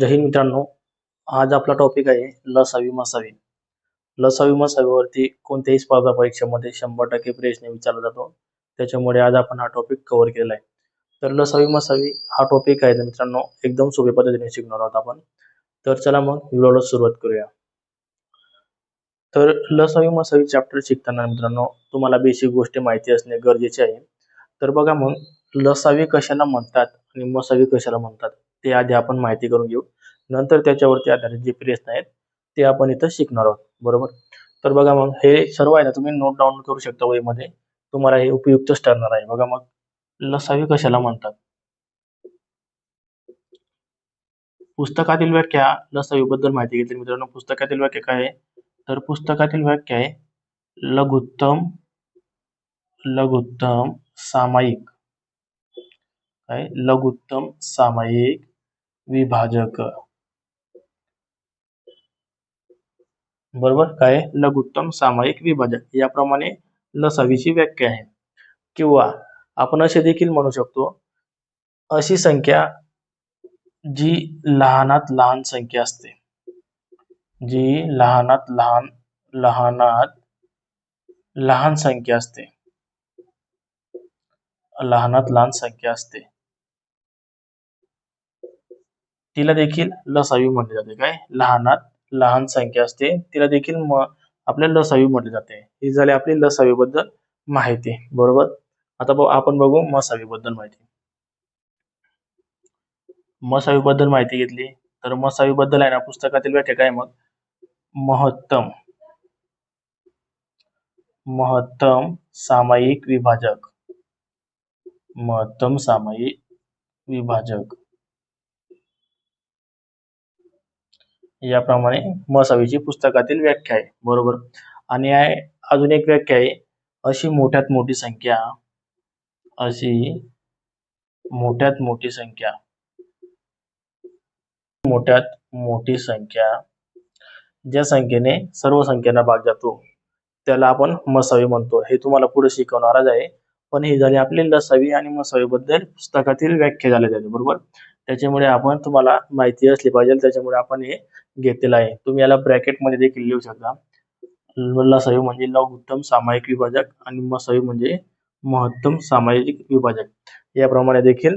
जय हिंद मित्रांनो. आज आपला टॉपिक आहे लसावी मसावी लसावी मसावीवरती कोणत्याही स्पर्धा परीक्षेमध्ये शंभर टक्के प्रश्न विचारला जातो. त्याच्यामुळे आज आपण हा टॉपिक कव्हर केलेला आहे. तर लसावी मसावी हा टॉपिक आहे मित्रांनो एकदम सोप्या पद्धतीने शिकणार आहोत आपण. तर चला मग व्हिडिओला सुरुवात करूया. तर लसावी मसावी चॅप्टर शिकताना मित्रांनो तुम्हाला बेसिक गोष्टी माहिती असणे गरजेचे आहे. तर बघा मग लसावी कशाला म्हणतात आणि मसावी कशाला म्हणतात? ते आधी आपण माहिती करून घेऊ. नंतर त्याच्यावरती आधारित जे प्रश्न आहेत ते आपण इथं शिकणार आहोत. बरोबर? तर बघा मग हे सर्व आहे ना तुम्ही नोट डाऊन करू शकता वहीमध्ये. तुम्हाला हे उपयुक्तच ठरणार आहे. बघा मग लसावी कशाला म्हणतात? पुस्तकातील व्याख्या लसावीबद्दल माहिती घेतली मित्रांनो. पुस्तकातील व्याख्या काय आहे? तर पुस्तकातील व्याख्या आहे लघुत्तम लघुत्तम सामायिक. काय? लघुत्तम सामायिक. विभाजक. बरोबर? काय? लघुत्तम सामायिक विभाजक. याप्रमाणे लसावीची व्याख्या आहे. किंवा आपण असे देखील म्हणू शकतो अशी संख्या जी लहानात लहान संख्या असते. जी लहानात लहान लहानात लहान संख्या असते. लहानात लहान संख्या असते. तिला देखील लसावी म्हटले जाते. काय? लहानात लहान संख्या असते. तिला देखील म आपल्या लसावी म्हटले जाते. ही झाली आपली लसावी बद्दल माहिती. बरोबर? आता आपण बघू मसावी बद्दल माहिती. मसावी बद्दल माहिती घेतली. तर मसावी बद्दल आहे ना पुस्तकातील व्याख्या काय मग? महत्तम. महत्तम सामायिक विभाजक. महत्तम सामायिक विभाजक. याप्रमाणे मसावीची पुस्तकातील व्याख्या आहे. बरोबर? आणि अजून एक व्याख्या आहे. अशी मोठ्यात मोठी संख्या. अशी मोठ्यात मोठी संख्या. मोठ्यात मोठी संख्या. ज्या संख्येने सर्व संख्यांना भाग जातो त्याला आपण मसावी म्हणतो. हे तुम्हाला पुढे शिकवणारच आहे. पण हे झाले आपले लसावी आणि मसावीबद्दल पुस्तकातील व्याख्या झाल्या झाले बरोबर? त्याच्यामुळे आपण तुम्हाला माहिती असली पाहिजे. त्याच्यामुळे आपण हे घेतलेला आहे. तुम्ही याला ब्रॅकेटमध्ये देखील लिहू शकता. लसावी म्हणजे लघुत्तम सामायिक विभाजक आणि मसावी म्हणजे महत्तम सामायिक विभाजक. याप्रमाणे देखील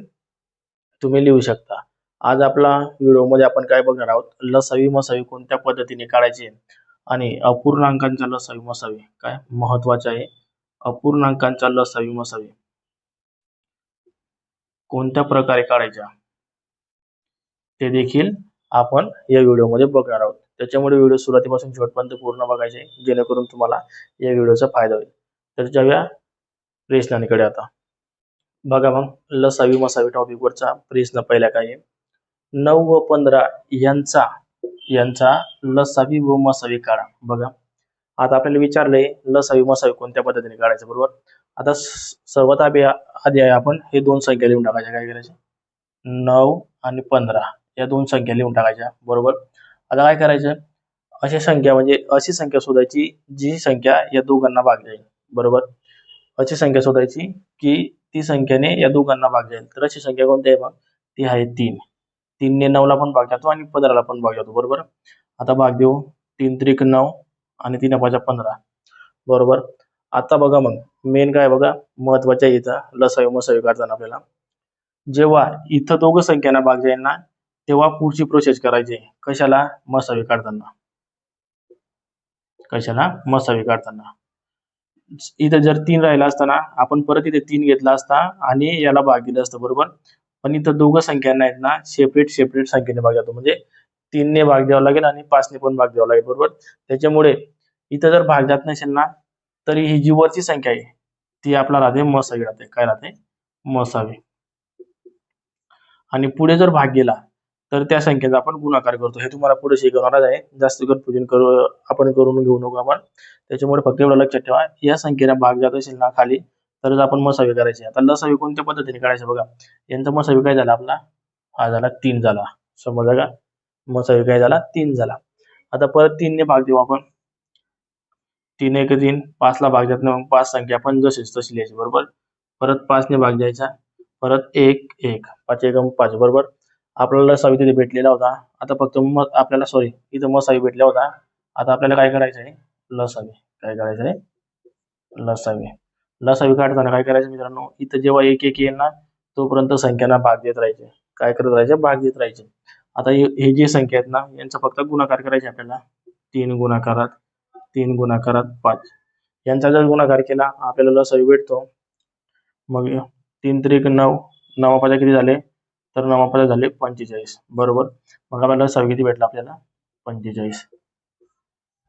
तुम्ही लिहू शकता. आज आपला व्हिडिओमध्ये आपण काय बघणार आहोत? लसावी मसावी कोणत्या पद्धतीने काढायचे? आणि अपूर्णांकांचा लसावी मसावी काय महत्त्वाचे आहे? अपूर्णांकांचा लसावी मसावी कोणत्या प्रकारे काढायच्या? ते देखील आपण या व्हिडिओमध्ये बघणार आहोत. त्याच्यामुळे व्हिडिओ सुरुवातीपासून शेवटपर्यंत पूर्ण बघायचे जेणेकरून तुम्हाला या व्हिडिओचा फायदा होईल. तर जाऊया प्रश्नांकडे आता. बघा मग लसावी मसावी टॉपिक वरचा प्रश्न पहिला काय आहे? नऊ व पंधरा यांचा यांचा लसावी व मसावी काढा. बघा. आता आपल्याला विचारलंय लसावी मसावी कोणत्या पद्धतीने काढायचं बरोबर? आता सर्वात आधी आधी आपण हे दोन संख्या लिहून टाकायच्या काय करायचे? नऊ आणि पंधरा. या दोन संख्या लिहून टाकायच्या. बरोबर? आता काय करायचं? अशी संख्या म्हणजे अशी संख्या शोधायची जी संख्या या दोघांना भाग जाईल. बरोबर? अशी संख्या शोधायची की ती संख्येने या दोघांना भाग जाईल. तर अशी संख्या कोणती आहे मग ती आहे तीन. तीनने नऊला पण भाग जातो आणि पंधराला पण भाग जातो. बरोबर? आता भाग देऊ. तीन त्रिक नऊ आणि तीन पाच पंधरा. बरोबर? आता बघा मग. मेन काय बघा? महत्त्वाच्या इथं लसावी मसावी काढताना आपल्याला. जेव्हा इथं दोघं संख्यांना भाग जाईल ना तेव्हा पुढची प्रोसेस करायची. कशाला? मसावे काढताना. कशाला? मसावे काढताना. इथं जर तीन राहिला असताना आपण परत इथे तीन घेतला असता आणि याला भाग दिला असतं बरोबर? पण इथं दोघं संख्यांना आहेत ना सेपरेट सेपरेट संख्येने भाग जातो. म्हणजे तीनने भाग द्यावा लागेल आणि पाचने पण भाग द्यावा लागेल बरोबर? त्याच्यामुळे इथं जर भाग जात नसेल ना तरी ही जी वरची संख्या आहे ती आपला राहते मसावी राहते. काय राहते? मसावी. आणि पुढे जर भाग गेला तर त्या संख्येचा आपण गुणाकार करतो. हे तुम्हाला पुढे शिकवणारच आहे. जास्त कन्फ्युजन करू आपण करून घेऊ नको आपण. त्याच्यामुळे फक्त एवढं लक्षात ठेवा. या संख्येला भाग जात असेल ना खाली तरच आपण मसावी करायचे. आता लसावी कोणत्या पद्धतीने काढायचं बघा. यांचा मसावी काय झाला आपला? हा झाला तीन झाला. समजा का? मसावी काय झाला? तीन झाला. आता परत तीनने भाग देऊ आपण. तीन एक तीन. पाचला भाग देत मग पाच संख्या आपण जशीच तशी लिहायची. बरोबर? परत पाचने भाग द्यायचा. परत एक एक. पाच एक पाच. बरोबर? आपल्याला लसावी तिथे भेटलेला होता. आता फक्त म आपल्याला सॉरी इथं मसावी भेटला होता. आता आपल्याला काय करायचं आहे लसावी काय करायचं आहे लसावी लसावी काढताना काय करायचं मित्रांनो? इथं जेव्हा एक एक येईल ना तोपर्यंत संख्यांना भाग देत राहायचे. काय करत राहायचे? भाग देत राहायचे. आता हे हे संख्या आहेत ना यांचा फक्त गुणाकार करायचे आपल्याला. तीन गुणाकारात तीन गुणाकारात पाच. यांचा जर गुणाकार केला आपल्याला लसावी भेटतो. मग तीन त्रिक नऊ. नवापाचा किती झाले? तर नवापाचा झाले पंचेचाळीस. बरोबर? मग आपल्याला लसावी किती भेटला आपल्याला? पंचेचाळीस.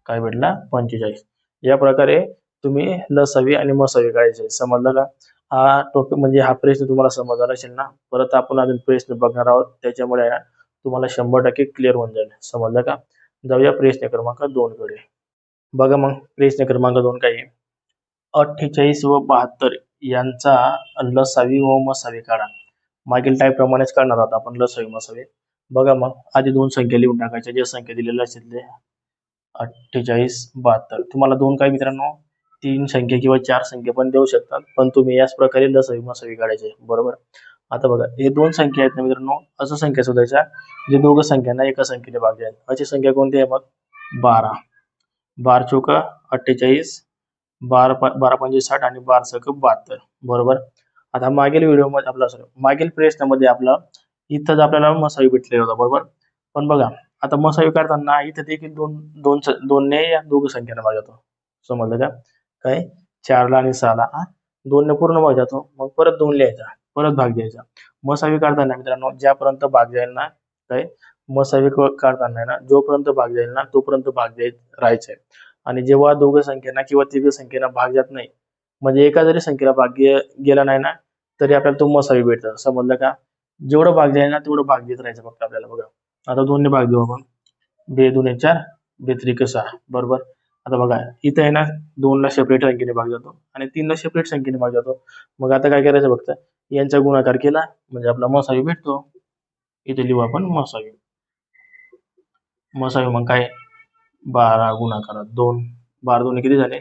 काय भेटला? पंचेचाळीस. या प्रकारे तुम्ही लसावी आणि मसावी काढायचे. समजलं का? हा टॉपिक म्हणजे हा प्रश्न तुम्हाला समजला असेल ना? परत आपण अजून प्रश्न बघणार आहोत. त्याच्यामुळे तुम्हाला शंभर टक्के क्लिअर होऊन जाईल. समजलं का? जाऊया प्रश्न क्रमांक दोन कडे. बघा मग प्रश्न क्रमांक दोन काय अठ्ठेचाळीस व बहात्तर यांचा लसावी व मसावी काढा. मागील टाईप प्रमाणेच करणार आहोत आपण लसावी मसावी. बघा मग आधी दोन संख्या लिहून टाकायच्या. ज्या संख्या दिलेल्या असतील अठ्ठेचाळीस बहात्तर. तुम्हाला दोन काय मित्रांनो तीन संख्या किंवा चार संख्या पण देऊ शकतात पण तुम्ही याच प्रकारे लसावी मसावी काढायचे. बरोबर? आता बघा हे दोन संख्या आहेत ना मित्रांनो असं संख्या शोधायच्या जे दोघं संख्यांना एका संख्येने भाग आहेत. अशी संख्या कोणती आहे मग? बारा. बार चौक अठ्ठेचाळीस बारा बारा पंचवीस साठ आणि बार सक बहात्तर. बरोबर? आता मागील व्हिडिओमध्ये आपला सॉरी मागील प्रश्नामध्ये आपला इथंच आपल्याला मसावी भेटलेला होता बरोबर? पण बघा आता मसावी काढताना इथं देखील दोन दोन दोनने या दोघं संख्येने भाग जातो समजलं का? काय? चारला आणि सहाला हा? दोनने पूर्ण भाग जातो. मग परत दोन लिहायचा परत भाग द्यायचा मसावी काढताना मित्रांनो ज्यापर्यंत भाग जाईल ना काय? मसावी काढताना ना जोपर्यंत भाग जाईल ना तोपर्यंत भाग द्याय राहायचा आहे आणि जेव्हा दोघं संख्येना किंवा तिघ संख्येना भाग जात नाही म्हणजे एका जरी संख्येला भाग गेला नाही ना तरी आपल्याला तो मसावी भेटतं. समजलं का? जेवढं भाग जाईल ना तेवढं भाग देत राहायचं फक्त आपल्याला बघा. आता दोन्ही भाग देऊ आपण. बे दोन चार बे त्रिक सहा. बरोबर? आता बघा इथं आहे ना दोनला सेपरेट संख्येने भाग जातो आणि तीनला सेपरेट संख्येने भाग जातो. मग आता काय करायचं फक्त? यांचा गुणाकार केला म्हणजे आपला मसावी भेटतो. इथे लिहू आपण मसावी. मसावी मग काय? बारा गुणाकारात दोन. बारा दोन किती झाले?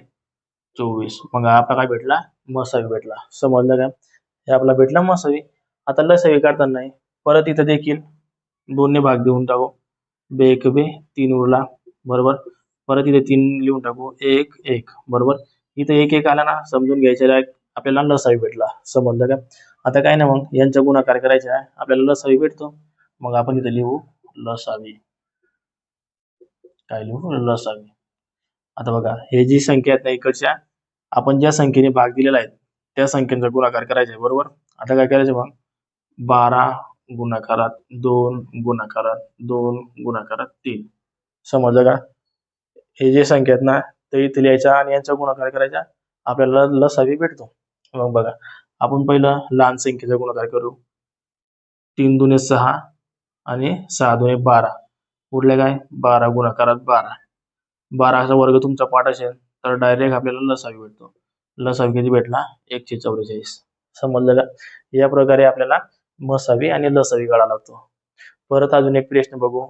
चोवीस. मग आपला काय भेटला मसावी भेटला. समजलं का? हे आपला भेटला मसावी. आता लसावी काढताना नाही परत इथं देखील दोनने भाग देऊन टाकू. बे एक बे तीन उरला. बरोबर? परत इथे तीन लिहून टाकू. एक एक. बरोबर? इथं एक एक आला ना समजून घ्यायच्या आपल्याला लसावी भेटला. समजलं का? आता काय नाही मग? यांचा गुणाकार करायचा आहे. आपल्याला लसावी भेटतो. मग आपण इथे लिहू लसावी. काय लिहू? लसावी. आता बघा हे जी संख्या आहेत ना इकडच्या आपण ज्या संख्येने भाग दिलेला आहे त्या संख्येचा गुणाकार करायचा आहे बरोबर? आता काय करायचं मग बारा गुणाकारात दोन गुणाकारात दोन गुणाकारात तीन. समजलं का? हे जे संख्या आहेत ना ते इथे लिहायच्या आणि यांचा गुणाकार करायचा. आपल्याला लसावी भेटतो. मग बघा आपण पहिलं लहान संख्येचा गुणाकार करू. तीन दुने सहा आणि सहा दुने बारा. उरले काय? बारा गुणाकारात बारा. बाराचा वर्ग तुमचा पाठ असेल. तर डायरेक्ट आपल्याला लसावी भेटतो. लसावी किती भेटला? एकशे चौवेचाळीस. समजलं का? या प्रकारे आपल्याला मसावी आणि लसावी काढावा लागतो. परत अजून एक प्रश्न बघू.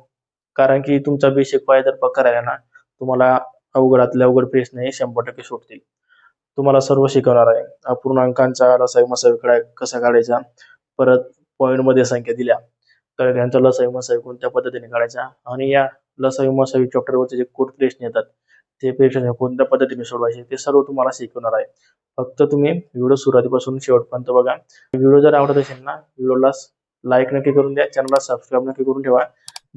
कारण की तुमचा बेसिक पाय जर पक्का राहिला ना तुम्हाला अवघडातले अवघड प्रश्न हे शंभर टक्के सुटतील तुम्हाला सर्व शिकवणार आहे. अपूर्णांकांचा लसावी मसावी काढाय कसा काढायचा? परत पॉईंटमध्ये मध्ये संख्या दिल्या. तर त्यांचा लसावी मसावी कोणत्या पद्धतीने काढायचा? आणि या लसावी मसावी चॅप्टरवरचे जे कोट प्रश्न येतात ते प्रश्न कोणत्या पद्धतीने सोडवायचे ते सर्व तुम्हाला शिकवणार आहे. फक्त तुम्ही व्हिडिओ सुरुवातीपासून शेवटपर्यंत बघा. व्हिडिओ जर आवडत असेल ना व्हिडिओला लाईक नक्की करून द्या. चॅनलला सबस्क्राईब नक्की करून ठेवा.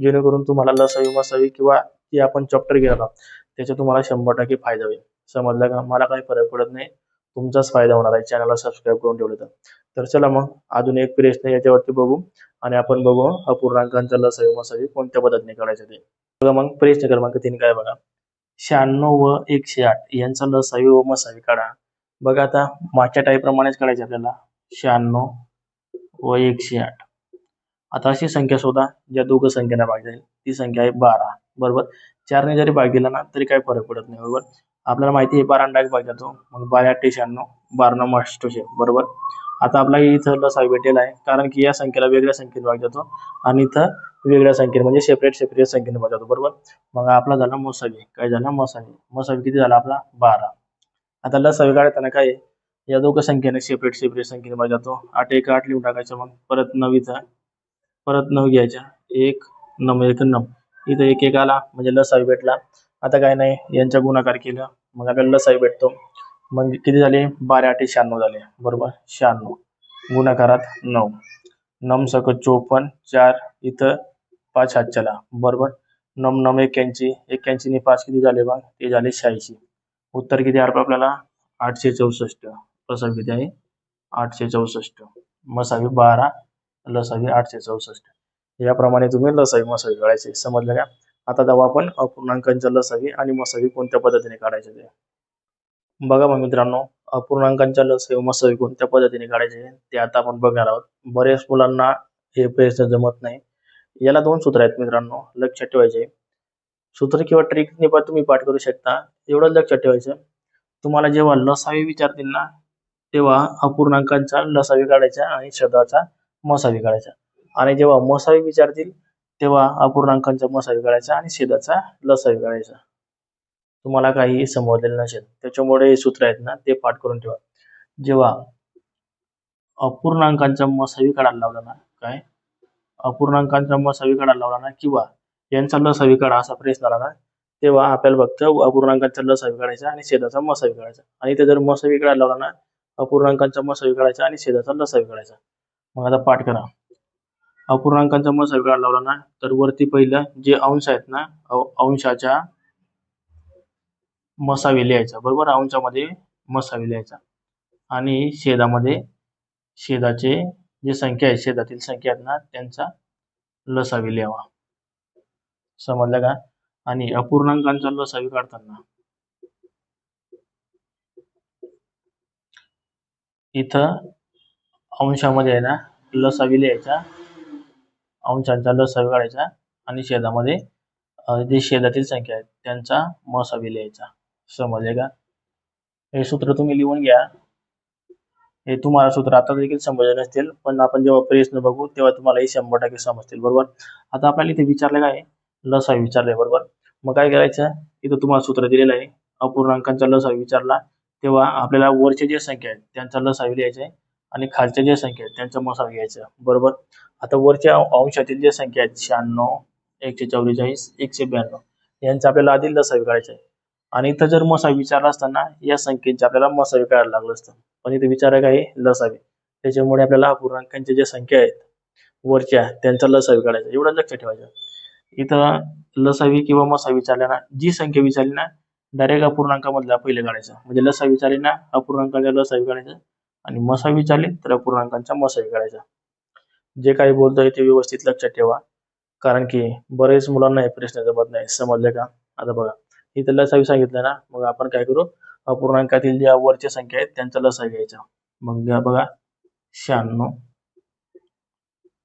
जेणेकरून तुम्हाला लसावी मसावी किंवा जे आपण चॅप्टर घेणार आहोत त्याचा तुम्हाला शंभर टक्के फायदा होईल. समजलं का? मला काही फरक पडत नाही. तुमचाच फायदा होणार आहे चॅनलला सबस्क्राईब करून ठेवलं तर. तर चला मग अजून एक प्रश्न याच्यावरती बघू. आणि आपण बघू अपूर्णांकांचा लसावी मसावी कोणत्या पद्धतीने करायचं ते. बघा मग प्रश्न क्रमांक तीन काय बघा. शहाण्णव व एकशे आठ. यांचा लसावी व मसावी काढा. बघा आता मागच्या टाईप्रमाणेच काढायचे आपल्याला. शहाण्णव व एकशे आठ. आता अशी संख्या शोधा. ज्या दोघं संख्येला भाग जाईल. ती संख्या आहे बारा. बरोबर? चारने जरी भाग दिला ना तरी काही फरक पडत नाही. बरोबर? आपल्याला माहिती आहे बारा डाग भाग जातो. मग बारा अठ्ठे शहाण्णव. बारा नऊ अष्टोशे बरोबर? आता आपला इथं लसावी भेटेल आहे. कारण की या संख्येला वेगळ्या संख्येने भाग जातो आणि इथं वेगळ्या संख्येने म्हणजे सेपरेट सेपरेट संख्येने भाग जातो बरोबर? मग आपला झाला मसावी काय झाला? मसावी मसावी किती झाला आपला? बारा. आता लसावी काढताना काय या दोघं संख्येने सेपरेट सेपरेट संख्येने भाग जातो आठ एक आठ लिहून टाकायचं मग. परत नवीचा परत नऊ घ्यायचा एक नम एक नऊ. इथं एक एक आला. म्हणजे लसावी भेटला. आता काय नाही. यांचा गुणाकार केला. मग आपल्याला लसावी भेटतो. म्हणजे किती झाले? बारा आठे शहाण्णव झाले. बरोबर? शहाण्णव. गुणाकारात नऊ. नम सक चोपन्न चार इथं पाच हातच्याला. बरोबर? नम नम एक्क्याऐंशी. एक्क्याऐंशी पाच किती झाले बघ? ते झाले शहाऐंशी. उत्तर किती आहे आपल्याला? आठशे चौसष्ट. लसावी किती आहे? आठशे चौसष्ट. मसावी बारा लसावी आठशे चौसष्ट. याप्रमाणे तुम्ही लसावी मसावी काढायचे. समजलं का? आता दवा आपण अपूर्णांकांच्या लसावी आणि मसावी कोणत्या पद्धतीने काढायचे ते? बघा मग मित्रांनो अपूर्णांकांच्या लसावी मसावी कोणत्या पद्धतीने काढायचे. ते आता आपण बघणार आहोत. बऱ्याच मुलांना हे प्रयत्न जमत नाही. याला दोन सूत्र आहेत मित्रांनो लक्षात ठेवायचे. सूत्र किंवा ट्रिकने पण तुम्ही पाठ करू शकता. एवढंच लक्षात ठेवायचं. तुम्हाला जेव्हा लसावी विचारतील ना तेव्हा अपूर्णांकांचा लसावी काढायचा आणि शब्दाचा मसावी काढायचा. आणि जेव्हा मसावी विचारतील तेव्हा अपूर्णांकांचा मसावी काढायचा आणि शेदाचा लसावी काढायचा. तुम्हाला काही समजलेलं नसेल त्याच्यामुळे हे सूत्र आहेत ना ते पाठ करून ठेवा. जेव्हा अपूर्णांकांचा मसावी काढायला लावला ना काय? अपूर्णांकांचा मसावी काढायला लावला ना किंवा यांचा लसावी काढा असा प्रश्न आला ना तेव्हा आपल्याला फक्त अपूर्णांकांचा लसावी काढायचा आणि शेदाचा मसावी काढायचा आणि ते जर मसावी काढायला लावला ना अपूर्णांकांचा मसावी काढायचा आणि शेदाचा लसावी काढायचा मग आता पाठ करा. अपूर्णांकांचा मसावी काढायला लावला ना तर वरती पहिलं जे अंश आहेत ना अंशाच्या मसावी लिहायचा. बरोबर? अंशामध्ये मसावी लिहायचा. आणि शेदामध्ये शेदाचे जे संख्या आहेत शेदातील संख्या आहेत ना त्यांचा लसावी लिहावा. समजलं का? आणि अपूर्णांकांचा लसावी काढताना. इथं अंशामध्ये आहे ना लसावी लिहायचा. अंशांचा लसावी काढायचा. आणि शेदामध्ये जे शेदातील संख्या आहेत त्यांचा मसावी लिहायचा. समजले का? हे सूत्र तुम्ही लिहून घ्या. हे तुम्हाला सूत्र आता देखील समजले नसतील पण आपण जेव्हा प्रयत्न बघू तेव्हा तुम्हाला हे शंभर टक्के समजतील बरोबर? आता आपल्याला इथे विचारलं काय? आहे? लसावी विचारलंय बरोबर? मग काय करायचं? इथं तुम्हाला सूत्र दिलेलं आहे. अपूर्णांकांचा लसावी विचारला. तेव्हा आपल्याला वरचे जे संख्या आहेत त्यांचा लसावी लिहायचा आहे आणि खालच्या ज्या संख्या आहेत त्यांचा मसावी घ्यायचा बरोबर? आता वरच्या अंशातील जे संख्या आहेत शहाण्णव एकशे चौवेचाळीस एकशे ब्याण्णव यांचा आपल्याला आधी लसावी करायचा आहे. आणि इथं जर मसावी विचारला असताना या संख्येचे आपल्याला मसावी काढायला लागलं असतं. पण इथे विचारायला आहे लसावी. त्याच्यामुळे आपल्याला अपूर्णांकांच्या ज्या संख्या आहेत वरच्या त्यांचा लसावी काढायचा. एवढं लक्षात ठेवायचं. इथं लसावी किंवा मसावी विचारल्या ना जी संख्या विचारली ना डायरेक्ट अपूर्णांकामधला पहिले काढायचं. म्हणजे लसावी विचारली ना अपूर्णांकाच्या लसावी काढायचं. आणि मसावी विचारली तर अपूर्णांकांच्या मसावी काढायचा. जे काही बोलतोय ते व्यवस्थित लक्षात ठेवा. कारण की बरेच मुलांना हे प्रश्न जमत नाही. समजले का? आता बघा. इथं लसावी सांगितलं ना. मग आपण काय करू? अपूर्णांकातील ज्या वरच्या संख्या आहेत त्यांचा लसा घ्यायचा. मग घ्या बघा. शहाण्णव.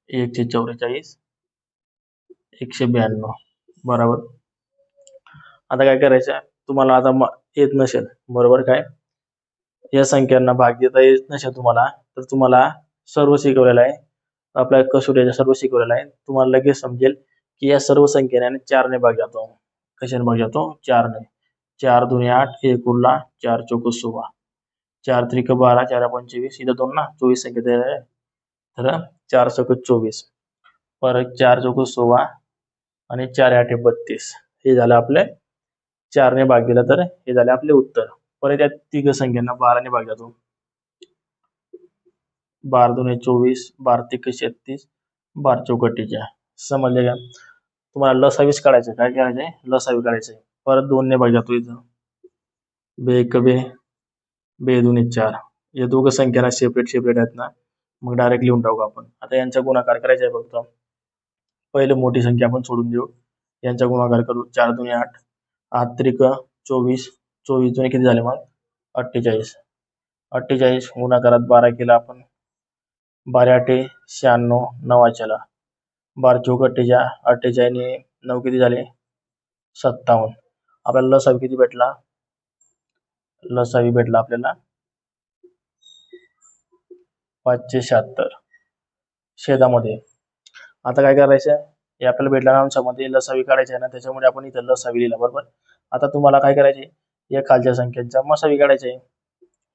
एकशे चौवेचाळीस. एकशे ब्याण्णव. बरोबर. आता काय करायचं? तुम्हाला आता येत नसेल. बरोबर काय? या संख्यांना भाग देता येत नसेल तुम्हाला तर तुम्हाला सर्व शिकवलेलं आहे. आपल्या कसोटीच्या सर्व शिकवलेलं आहे. तुम्हाला लगेच समजेल की या सर्व संख्येने चारने भाग जातो. कशाने भाग जातो? चारने. चार दोन्ही आठ एक उरला चार चौक सोळा. चार त्रिक बारा चार पंचवीस इथं दोन ना चोवीस संख्या आहे तर चार चौक चोवीस. परत चार चौक सोळा आणि चार आठ बत्तीस. हे झालं आपले चारने भाग दिला तर हे झाले आपले उत्तर. परत या तिघ संख्यांना बाराने भाग जातो. बारा दोन चोवीस बारा तिक छत्तीस बारा चौकटीच्या. समजले का? तुम्हाला लसावीस काढायचं काय करायचंय लसावी काढायचंय परत दोनने भाग जातो इथं. बे एक बे. बे दोन चार. या दोघं संख्याना सेपरेट सेपरेट आहेत ना. मग डायरेक्ट लिहून टाकू आपण. आता यांचा गुणाकार करायचा आहे फक्त. पहिले मोठी संख्या आपण सोडून देऊ. यांचा गुणाकार करू. चार दोन्ही आठ. आठ त्रिक चोवीस. चोवीस दोन्ही किती झाले मग? अठ्ठेचाळीस. अठ्ठेचाळीस गुणाकारात बारा केला आपण. बारा अठे शहाण्णव नवाच्याला बारा चौक अठ्ठेचाळ अठ्ठेचाळीस नऊ किती झाले? सत्तावन्न. आपल्याला लसावी किती भेटला? लसावी भेटला आपल्याला पाचशे शहात्तर. शेतामध्ये. आता काय करायचं? हे आपल्याला भेटल्या अंशामध्ये लसावी काढायची आहे ना त्याच्यामुळे आपण इथं लसावी लिहिला बरोबर? आता तुम्हाला काय करायचे या खालच्या संख्येचा मसावी काढायचा आहे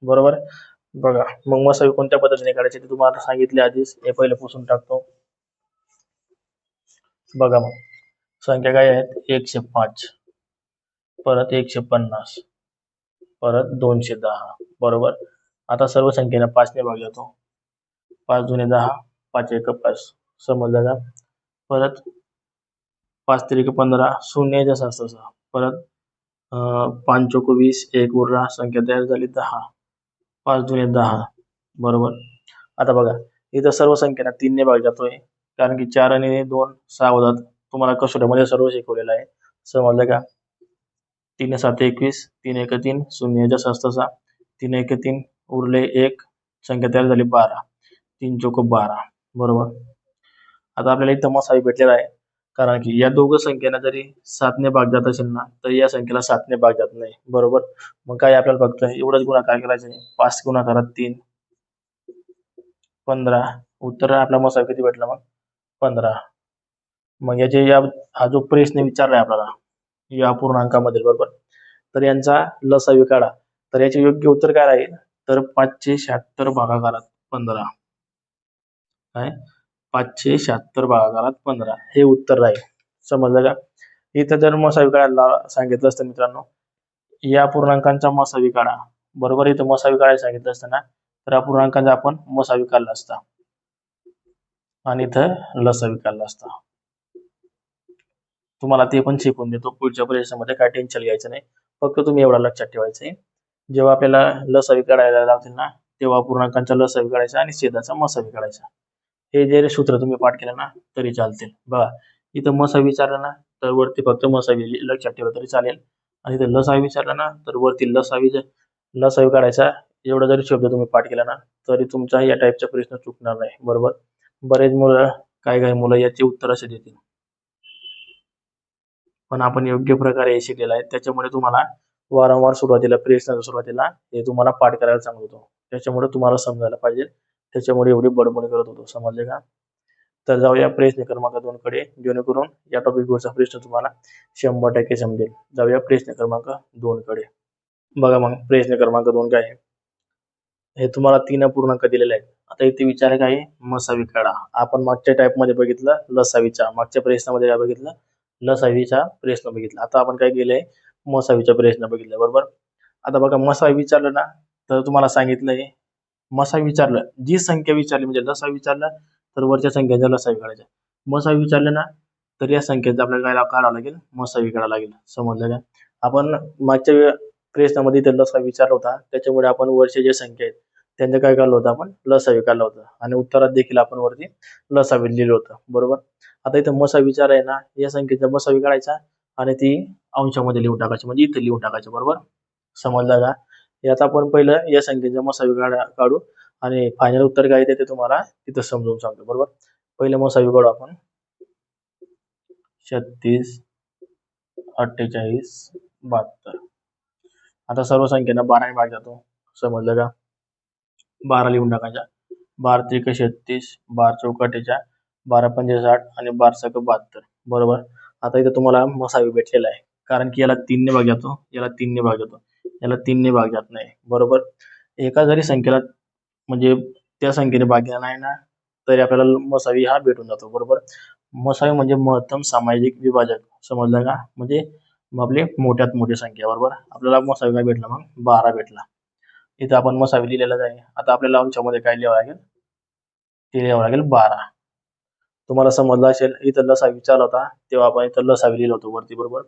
बरोबर? बघा मग मसावी कोणत्या पद्धतीने काढायचे ते तुम्हाला सांगितले आधीच. हे पहिले पुसून टाकतो. बघा मग. संख्या काय आहेत? एकशे पाच. परत एकशे पन्नास. परत दोनशे दहा. बरोबर? आता सर्व संख्येला पाचने भाग जातो पाच जुने दहा पाच एक पाच. समजलं का? परत पाच तरी पंधरा शून्य जसं असतं परत पाच चोक वीस एक उरला संख्या तयार झाली दहा. पाच जुने दहा. बरोबर? आता बघा. इथं सर्व संख्येला तीनने भाग जातोय. कारण की चार आणि दोन सहा होतात. तुम्हाला कसोट्यामध्ये सर्व शिकवलेलं आहे. समजलं का? तीन सात एकवीस तीन एक तीन शून्य जसं तीन एक तीन उरले एक संख्या तयार झाली बारा. तीन चौक बारा. बरोबर? आता आपल्याला इथं मसावी भेटलेला आहे. कारण की या दोघं संख्येनं जरी सातने भाग जात असेल ना तर या संख्येला सातने भाग जात नाही. बरोबर? मग काय आपल्याला फक्त एवढंच गुणाकार करायचं आहे. पाच गुणाकारात तीन. पंधरा. उत्तर आपला मसावी किती भेटला मग? पंधरा. मग याचे या हा जो प्रश्न विचारलाय आपल्याला या अपूर्णांकामधील बरोबर? तर यांचा लसावी काढा. तर याचे योग्य उत्तर काय राहील? तर पाचशे शहात्तर भागाकारात पंधरा. काय? पाचशे शहात्तर भागाकारात पंधरा. हे उत्तर राहील. समजलं का? इथं जर मसावी काढायला सांगितलं असतं मित्रांनो या पूर्णांकांचा मसावी काढा. बरोबर? इथं मसावी काढायला सांगितलं असतं ना तर पूर्णांकांचा आपण मसावी काढला असता. आणि इथं लस विकायला असता. तुम्हाला ते पण शिकवून देतो. पुढच्या परीक्षेमध्ये काय टेन्शन घ्यायचं नाही. फक्त तुम्ही एवढा लक्षात ठेवायचं आहे. जेव्हा आपल्याला लसावी काढायला लावतील ना तेव्हा पूर्णांकांचा लसावी काढायचा आणि सेदाचा मसावी काढायचा हे जे सूत्र तुम्ही पाठ केलं ना तरी चालतील. बघा इथं मसा विचारलं ना तर वरती फक्त मसावी लक्षात ठेवलं तरी चालेल. आणि इथं लसावी विचारलं ना तर वरती लसावी ज- लसावी काढायचा एवढा जरी शब्द तुम्ही पाठ केला ना तरी तुमचा या टाईपचा प्रश्न चुकणार नाही. बरोबर? बरेच मुलं काही काही मुलं याची उत्तर असे देतील. पण आपण योग्य प्रकारे हे शिकलेलं आहे. त्याच्यामुळे तुम्हाला वारंवार सुरुवातीला प्रश्नाच्या सुरुवातीला हे तुम्हाला पाठ करायला सांगत होतो. त्याच्यामुळे तुम्हाला समजायला पाहिजे. त्याच्यामुळे एवढी बडबड करत होतो. समजले का? तर जाऊया प्रश्न क्रमांक दोन कडे. जेणेकरून या टॉपिकवरचा प्रश्न तुम्हाला शंभर टक्के समजेल. जाऊया प्रश्न क्रमांक दोन कडे. बघा मग प्रश्न क्रमांक दोन काय आहे. हे तुम्हाला तीन पूर्णांक दिलेले आहेत. आता इथे विचार काय मसावी काढा आपण मागच्या टाईपमध्ये बघितलं लसावीचा. मागच्या प्रश्नामध्ये काय बघितलं? लसावीचा प्रश्न बघितला. आता आपण काय केलंय? मसावीचा प्रश्न बघितला बरोबर? आता बघा मसावी विचारलं ना तर तुम्हाला सांगितलंय मसावी विचारलं. जी संख्या विचारली म्हणजे लसावी विचारलं तर वरच्या संख्येचा लसावी काढायचा. मसावी विचारलं ना तर या संख्येचा आपल्याला काय काढावं लागेल? मसावी काढावं लागेल. समजलं का? आपण मागच्या वे- इथे लस हा विचारला होता. त्याच्यामुळे आपण वरच्या जे संख्या आहेत त्यांचं काय काढलं होतं आपण? लसा काढलं होता. आणि उत्तरात देखील आपण वरती लसावी लिहिलं होतं. बरोबर? आता इथं मसा विचार आहे ना या संख्येचा मसावी काढायचा आणि ती अंशामध्ये लिहून टाकायची. म्हणजे इथे लिहून टाकायचं. बरोबर? समजलं का? यात आपण पहिलं या संख्येचा मसावी काढा काढू आणि फायनल उत्तर काय येते ते तुम्हाला तिथं समजून सांगतो. बरोबर? पहिलं मसावी काढू आपण. छत्तीस अठ्ठेचाळीस बहात्तर. आता सर्व संख्येना बाराने भाग जातो. समजलं का? बारा लिहून टाकायच्या. बारा त्रिक छत्तीस बारा चौक बारा पंचे साठ आणि बारा सक बहात्तर. बरोबर? आता इथं तुम्हाला मसावी भेटलेला आहे. कारण की याला तीनने भाग जातो. याला तीनने भाग जातो. याला तीनने भाग जात नाही. बरोबर? एका जरी संख्येला म्हणजे त्या संख्येने भाग गेला नाही ना तरी आपल्याला मसावी हा भेटून जातो. बरोबर? मसावी म्हणजे महत्तम सामाजिक विभाजक. समजलं का? म्हणजे मग आपली मोठ्यात मोठी संख्या बरोबर आपल्याला मसावी काय भेटला मग बारा भेटला. इथं आपण मसावी लिहिलेलाच आहे. आता आपल्याला अंशामध्ये काय लिहावं लागेल? ते लिहावं लागेल बारा. तुम्हाला समजलं असेल इथं लसा विचारला होता तेव्हा आपण इथं लसावी लिहिलं होतं वरती बरोबर?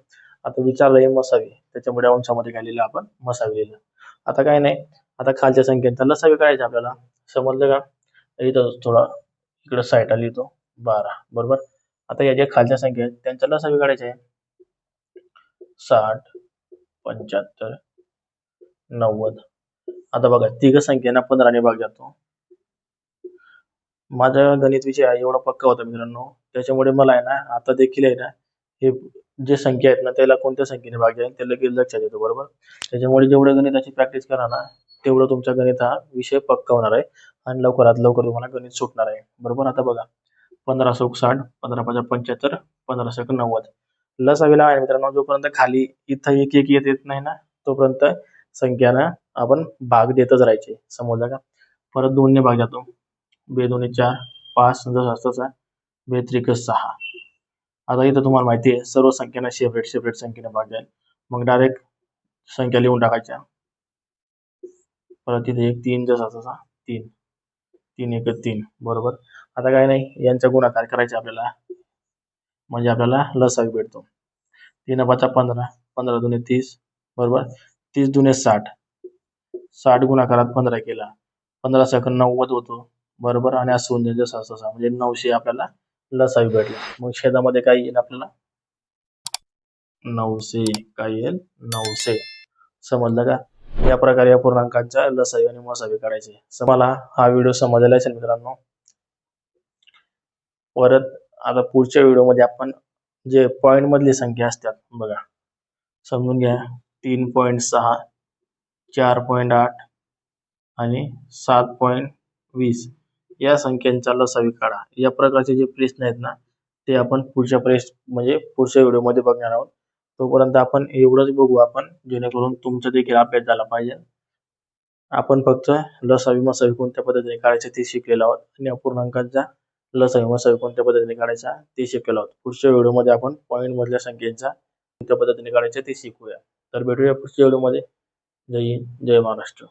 आता विचारलं मसावी त्याच्यामुळे अंशामध्ये काय लिहिलं आपण? मसावी लिहिलं. आता काय नाही आता खालच्या संख्येचा लसावी करायचं आपल्याला. समजलं का? इथं थोडा इकडं साईडला लिहितो बारा बरोबर? आता या ज्या खालच्या संख्या आहेत त्यांच्या लसावी काढायचे आहे साठ पंच्याहत्तर नव्वद. आता बघा तिघ संख्येना पंधराने भाग जातो. माझा गणित विषय आहे एवढा पक्का होता मित्रांनो. त्याच्यामुळे मला आहे ना आता देखील आहे ना हे जे संख्या आहेत ना त्याला कोणत्या संख्येने भाग जाईल ते लगेच लक्षात येतो बरोबर? त्याच्यामुळे जेवढं गणिताची प्रॅक्टिस करा ना तेवढं तुमचा गणित हा विषय पक्का होणार आहे. आणि लवकरात लवकर तुम्हाला गणित सुटणार आहे बरोबर? आता बघा पंधरा सौक साठ पंधरा पाच पंच्याहत्तर पंधरा सक नव्वद. लसावीला आहे मित्रांनो. जोपर्यंत खाली इथं एक एक येत येत नाही ना तोपर्यंत संख्याना आपण भाग देतच राहायचे. समजलं का? परत दोनने भाग जातो. बे दोन्ही चार पाच जसा तसा बे त्रिक सहा. आता इथं तुम्हाला माहिती आहे सर्व संख्येनं सेपरेट सेपरेट संख्येने भाग द्याल मग डायरेक्ट संख्या लिहून टाकायच्या. परत इथे एक तीन जसा तसा तीन. तीन एक तीन. बरोबर? आता काय नाही यांचा गुणाकार करायचा आपल्याला. म्हणजे आपल्याला लसावी भेटतो. तीन पाचा पंधरा पंधरा दुने तीस बरोबर? तीस दुने साठ. साठ गुणाकारात पंधरा केला. पंधरा सेकंद नव्वद होतो बरोबर? आणि असं होऊन जसा तसा म्हणजे नऊशे आपल्याला लसावी भेटला. मग छेदामध्ये काय येईल आपल्याला? नऊशे काय येईल? नऊशे. समजलं का? या प्रकारे या पूर्णांकांच्या लसावी आणि मसावी काढायचे. मला हा व्हिडिओ समजला असेल मित्रांनो. परत आता पुढच्या व्हिडिओमध्ये आपण जे पॉईंटमधली संख्या असतात बघा. समजून घ्या. तीन पॉईंट सहा चार पॉईंट आठ आणि सात पॉईंट वीस. या संख्यांचा लसावी काढा. या प्रकारचे जे प्रश्न आहेत ना ते आपण पुढच्या प्रेस म्हणजे पुढच्या व्हिडिओमध्ये बघणार आहोत. तोपर्यंत आपण एवढंच बघू आपण जेणेकरून तुमचा देखील अभ्यास झाला पाहिजे. आपण फक्त लसावी मसावी कोणत्या पद्धतीने काढायचे ते शिकलेलो आहोत. आणि अपूर्णांकांचा लसावी मसावी कोणत्या पद्धतीने काढायचा ते शिकलो आहोत. पुढच्या व्हिडिओमध्ये आपण पॉईंट मधल्या संख्येचा कोणत्या पद्धतीने काढायचा ते शिकूया. तर भेटूया पुढच्या व्हिडिओमध्ये. जय हिंद जय महाराष्ट्र.